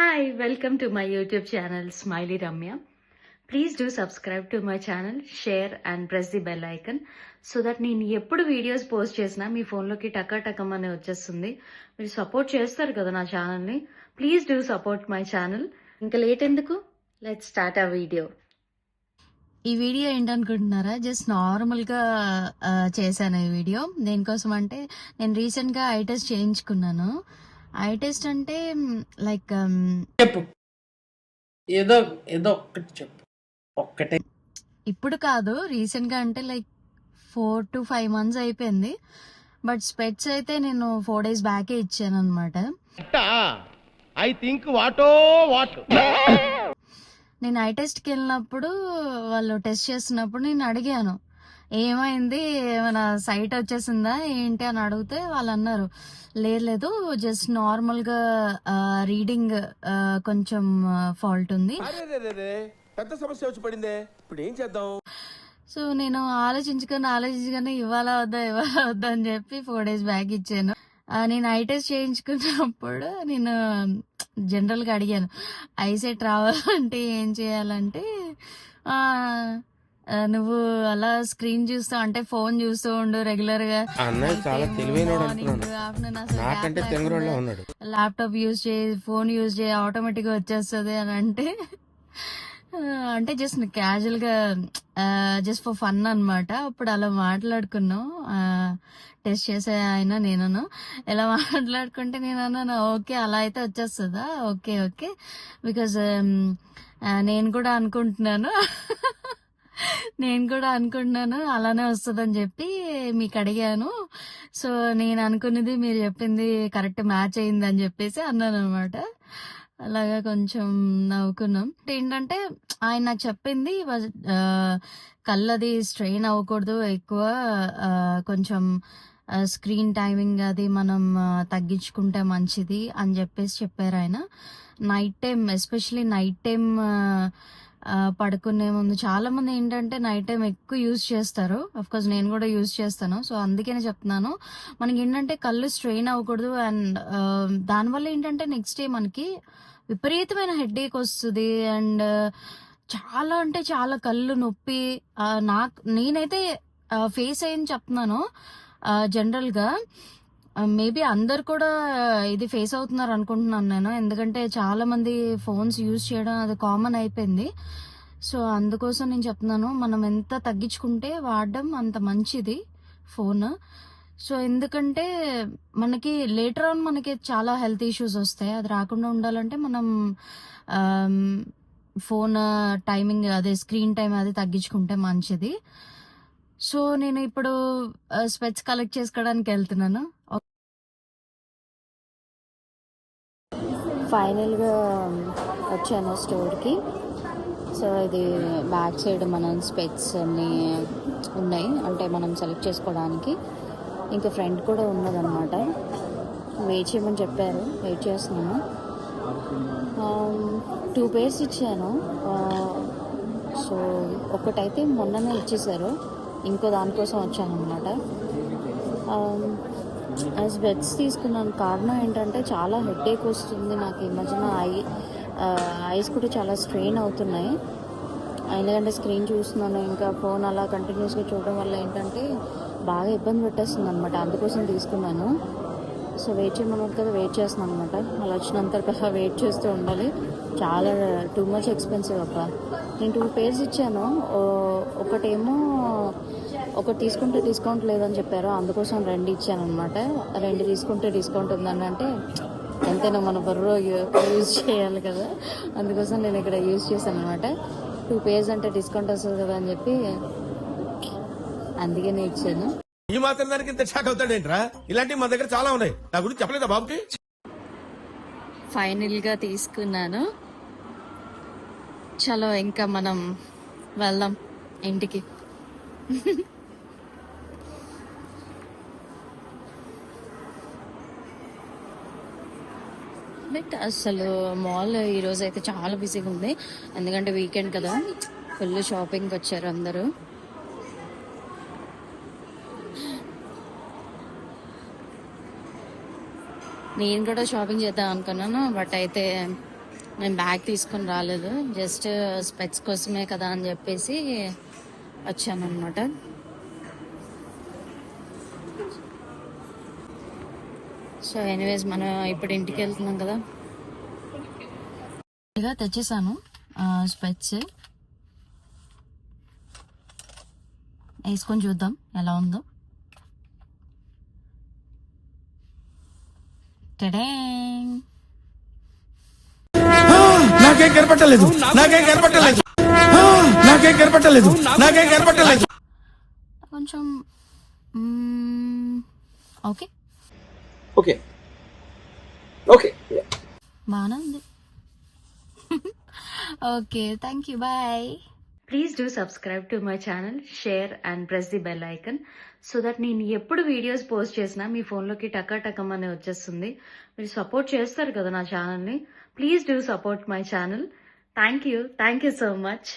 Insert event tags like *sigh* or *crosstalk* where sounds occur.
Hi welcome to my YouTube channel smiley Ramya please do subscribe to my channel share and press the bell icon so that నేను ఎప్పుడు videos post చేసినా మీ ఫోన్లోకి టకా టకం వచ్చేస్తుంది. మీరు support చేస్తారు కదా నా ఛానల్ని please do support my channel ఇంకా లేట్ ఎందుకు? లెట్ స్టార్ట్ ఆ వీడియో ఈ వీడియో ఏంటనుకుంటున్నారా? జస్ట్ నార్మల్గా చేశాను ఈ వీడియో దేనికోసం అంటే నేను రీసెంట్గా ఐటెస్ చేయించుకున్నాను. ఐ టెస్ట్ అంటే లైక్ చెప్పు. ఏదో ఏదో ఒక్కటి చెప్పు. ఒక్కటే. ఇప్పుడు కాదు రీసెంట్గా అంటే like four to five months అయిపోయింది. బట్ స్పెట్స్ అయితే నేను ఫోర్ డేస్ బ్యాకే ఇచ్చాను అనమాట ఐ థింక్ వాటో వాట్? నేను ఐ టెస్ట్కి వెళ్ళినప్పుడు వాళ్ళు టెస్ట్ చేస్తున్నప్పుడు నేను అడిగాను. ఏమైంది? ఏమైనా సైట్ వచ్చేసిందా? ఏంటి అని అడిగితే వాళ్ళు అన్నారు లేదు లేదు జస్ట్ నార్మల్గా రీడింగ్ కొంచెం ఫాల్ట్ ఉంది. పెద్ద సమస్య వచ్చి పడిందే. ఇప్పుడు ఏం చేద్దాం? సో నేను ఆలోచించుకొని ఆలోచించుకొని ఇవ్వాలా వద్దా ఇవ్వాలా వద్దా అని చెప్పి ఫోర్ డేస్ బ్యాక్ ఇచ్చాను. నేను ఐ టెస్ట్ చేయించుకున్నప్పుడు నేను జనరల్గా అడిగాను ఐసెట్ రావాలంటే ఏం చేయాలంటే నువ్వు అలా స్క్రీన్ చూస్తూ అంటే ఫోన్ చూస్తూ ఉండు రెగ్యులర్గా. అన్నయ్య చాలా నాకంటే తెంగరోళ్ళ ఉన్నాడు. ల్యాప్టాప్ యూజ్ చేయి ఫోన్ యూజ్ చేయి ఆటోమేటిక్గా వచ్చేస్తుంది అని అంటే అంటే జస్ట్ క్యాజువల్గా జస్ట్ ఫర్ ఫన్ అన్నమాట. అప్పుడు అలా మాట్లాడుకున్నాం. టెస్ట్ చేసే ఆయన నేను ఎలా *laughs* మాట్లాడుకుంటే నేను అన్నాను ఓకే అలా అయితే వచ్చేస్తుందా? Okay okay. బికాజ్ నేను కూడా అనుకుంటున్నాను. *laughs* నేను కూడా అనుకుంటున్నాను అలానే వస్తుందని చెప్పి మీకు అడిగాను. సో నేను అనుకున్నది మీరు చెప్పింది కరెక్ట్ మ్యాచ్ అయింది అని చెప్పేసి అన్నాను అనమాట అలాగా కొంచెం నవ్వుకున్నాం. ఏంటంటే ఆయన నాకు చెప్పింది కళ్ళది స్ట్రెయిన్ అవ్వకూడదు ఎక్కువ కొంచెం స్క్రీన్ టైమింగ్ అది మనం తగ్గించుకుంటే మంచిది అని చెప్పేసి చెప్పారు ఆయన. Night time especially night time పడుకునే ముందు చాలా మంది ఏంటంటే నైట్ టైం ఎక్కువ యూజ్ చేస్తారు. అఫ్ కోర్స్ నేను కూడా యూజ్ చేస్తాను. సో అందుకనే చెప్తున్నాను. మనకి ఏంటంటే కళ్ళు స్ట్రెయిన్ అవ్వకూడదు అండ్ దానివల్ల ఏంటంటే నెక్స్ట్ డే మనకి విపరీతమైన హెడేక్ వస్తుంది. అండ్ చాలా అంటే చాలా కళ్ళు నొప్పి నాకు నేనైతే ఫేస్ అయింది చెప్తున్నాను జనరల్గా. మేబీ అందరు కూడా ఇది ఫేస్ అవుతున్నారు అనుకుంటున్నాను నేను. ఎందుకంటే చాలా మంది ఫోన్స్ యూజ్ చేయడం అది కామన్ అయిపోయింది. సో అందుకోసం నేను చెప్తున్నాను మనం ఎంత తగ్గించుకుంటే వాడడం అంత మంచిది ఫోన్ సో ఎందుకంటే మనకి లేటర్ ఆన్ మనకి చాలా హెల్త్ ఇష్యూస్ వస్తాయి. అది రాకుండా ఉండాలంటే మనం ఫోన్ టైమింగ్ అదే స్క్రీన్ టైం అది తగ్గించుకుంటే మంచిది. సో నేను ఇప్పుడు స్పెట్స్ కలెక్ట్ చేసుకోవడానికి వెళ్తున్నాను. ఫైనల్గా వచ్చాను స్టోర్కి. సో ఇది బ్యాక్ సైడ్ మనం స్పెట్స్ అన్నీ ఉన్నాయి. అంటే మనం సెలెక్ట్ చేసుకోవడానికి. ఇంకా ఫ్రెండ్ కూడా ఉన్నదన్నమాట. వెయిట్ చేయమని చెప్పారు. వెయిట్ చేస్తున్నాను. టూ పేర్స్ ఇచ్చాను. సో ఒకటైతే మొన్ననే ఇచ్చేసారు. ఇంకో దానికోసం వచ్చాను అనమాట యాజ్ um, బెడ్స్ తీసుకున్నాను. కారణం ఏంటంటే చాలా హెడేక్ వస్తుంది నాకు ఈ మధ్యన. ఐ uh, ఐస్ కూడా చాలా స్ట్రెయిన్ అవుతున్నాయి. ఎందుకంటే స్క్రీన్ చూస్తున్నాను. ఇంకా ఫోన్ అలా కంటిన్యూస్గా చూడడం వల్ల ఏంటంటే బాగా ఇబ్బంది పెట్టేస్తుంది అనమాట అందుకోసం తీసుకున్నాను. సో వెయిట్ చేయమన్నారు కదా వెయిట్ చేస్తున్నాను అనమాట అలా వచ్చినంత *laughs* వెయిట్ చేస్తూ ఉండాలి. చాలా టూ మచ్ ఎక్స్పెన్సివ్ అబ్బ. నేను టూ పేర్స్ ఇచ్చాను. ఒకటేమో ఒకటి తీసుకుంటే డిస్కౌంట్ లేదని చెప్పారు అందుకోసం రెండు ఇచ్చాను అనమాట రెండు తీసుకుంటే డిస్కౌంట్ ఉందని అంటే ఎంతైనా మన బర్రో యూజ్ చేయాలి కదా. అందుకోసం నేను ఇక్కడ యూజ్ చేశాను అనమాట టూ పేర్స్ అంటే డిస్కౌంట్ వస్తుంది కదా అని చెప్పి అందుకనే ఇచ్చాను. ఈ మాత్రం దానికి ఇంత షాక్ అవుతాడేంట్రా? ఇలాంటివి మా దగ్గర చాలా ఉన్నాయి. నా గురించి చెప్పలేదా బాబుకి? ఫైనల్గా తీసుకున్నాను. చలో ఇంకా మనం వెళ్దాం ఇంటికి. బట్ అసలు మాల్ ఈరోజు అయితే చాలా బిజీగా ఉంది. ఎందుకంటే వీకెండ్ కదా. ఫుల్ షాపింగ్ వచ్చారు అందరూ. నేను కూడా షాపింగ్ చేద్దాం అనుకున్నాను బట్ అయితే నేను బ్యాగ్ తీసుకొని రాలేదు. జస్ట్ స్పెట్స్ కోసమే కదా అని చెప్పేసి వచ్చాను అనమాట సో ఎనీవేస్ మనం ఇప్పుడు ఇంటికి వెళ్తున్నాం కదా ఇక తెచ్చేసాను స్పెట్స్. వేసుకొని చూద్దాం ఎలా ఉందో. టడేంగ్ నాకేం కనపట్టలేదు. నాకేం కనపట్టలేదు. నాకేం కనపట్టలేదు. నాకేం కనపట్టలేదు. కొంచెం మ్మ్, ఓకే. Yeah. బాగానే ఉంది okay thank you bye please do subscribe to my channel share and press the bell icon so that నేను ఎప్పుడు వీడియోస్ పోస్ట్ చేసినా మీ ఫోన్లోకి టకా టకం అని వచ్చేస్తుంది. మీరు సపోర్ట్ చేస్తారు కదా నా ఛానల్ని please do support my channel thank you thank you so much